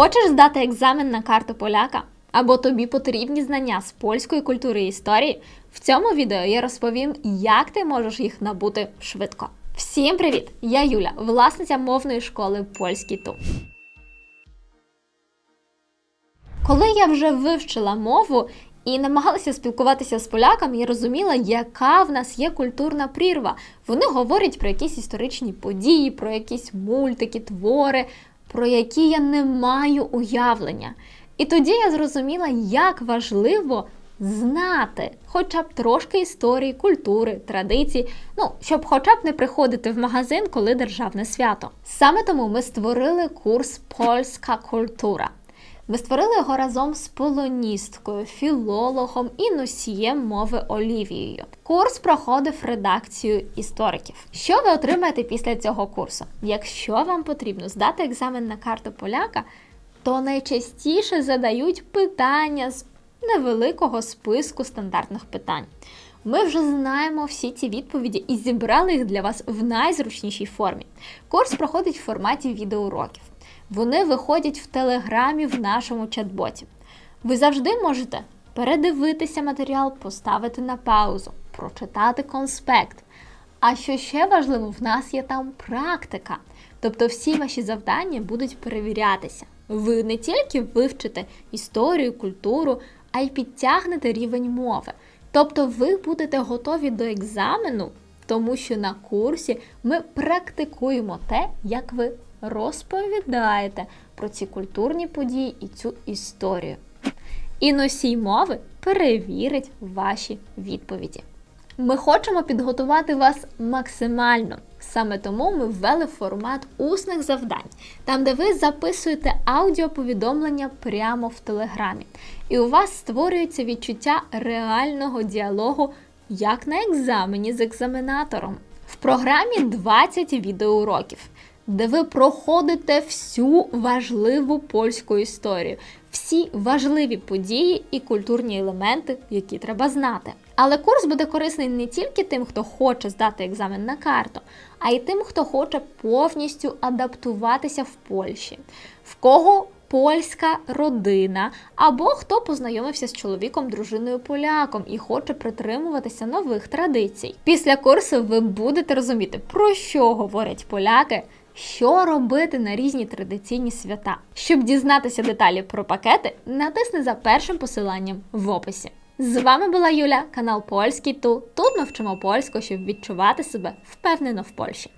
Хочеш здати екзамен на карту поляка? Або тобі потрібні знання з польської культури і історії? В цьому відео я розповім, як ти можеш їх набути швидко. Всім привіт! Я Юля, власниця мовної школи Польський Ту. Коли я вже вивчила мову і намагалася спілкуватися з поляками, я розуміла, яка в нас є культурна прірва. Вони говорять про якісь історичні події, про якісь мультики, твори, про які я не маю уявлення. І тоді я зрозуміла, як важливо знати хоча б трошки історії, культури, традицій, ну, щоб хоча б не приходити в магазин, коли державне свято. Саме тому ми створили курс Польська культура. Ми створили його разом з полоністкою, філологом і носієм мови Олівією. Курс проходив редакцію істориків. Що ви отримаєте після цього курсу? Якщо вам потрібно здати екзамен на карту поляка, то найчастіше задають питання з невеликого списку стандартних питань. Ми вже знаємо всі ці відповіді і зібрали їх для вас в найзручнішій формі. Курс проходить в форматі відеоуроків. Вони виходять в телеграмі в нашому чат-боті. Ви завжди можете передивитися матеріал, поставити на паузу, прочитати конспект. А що ще важливо, в нас є там практика. Тобто всі ваші завдання будуть перевірятися. Ви не тільки вивчите історію, культуру, а й підтягнете рівень мови. Тобто ви будете готові до екзамену, тому що на курсі ми практикуємо те, як ви розповідаєте про ці культурні події і цю історію. І носій мови перевірить ваші відповіді. Ми хочемо підготувати вас максимально. Саме тому ми ввели формат усних завдань, там, де ви записуєте аудіоповідомлення прямо в телеграмі. І у вас створюється відчуття реального діалогу, як на екзамені з екзаменатором. В програмі 20 відеоуроків, де ви проходите всю важливу польську історію, всі важливі події і культурні елементи, які треба знати. Але курс буде корисний не тільки тим, хто хоче здати екзамен на карту, а й тим, хто хоче повністю адаптуватися в Польщі, в кого польська родина, або хто познайомився з чоловіком, дружиною поляком і хоче притримуватися нових традицій. Після курсу ви будете розуміти, про що говорять поляки. Що робити на різні традиційні свята? Щоб дізнатися деталі про пакети, натисни за першим посиланням в описі. З вами була Юля, канал Польський Ту. Тут ми вчимо польську, щоб відчувати себе впевнено в Польщі.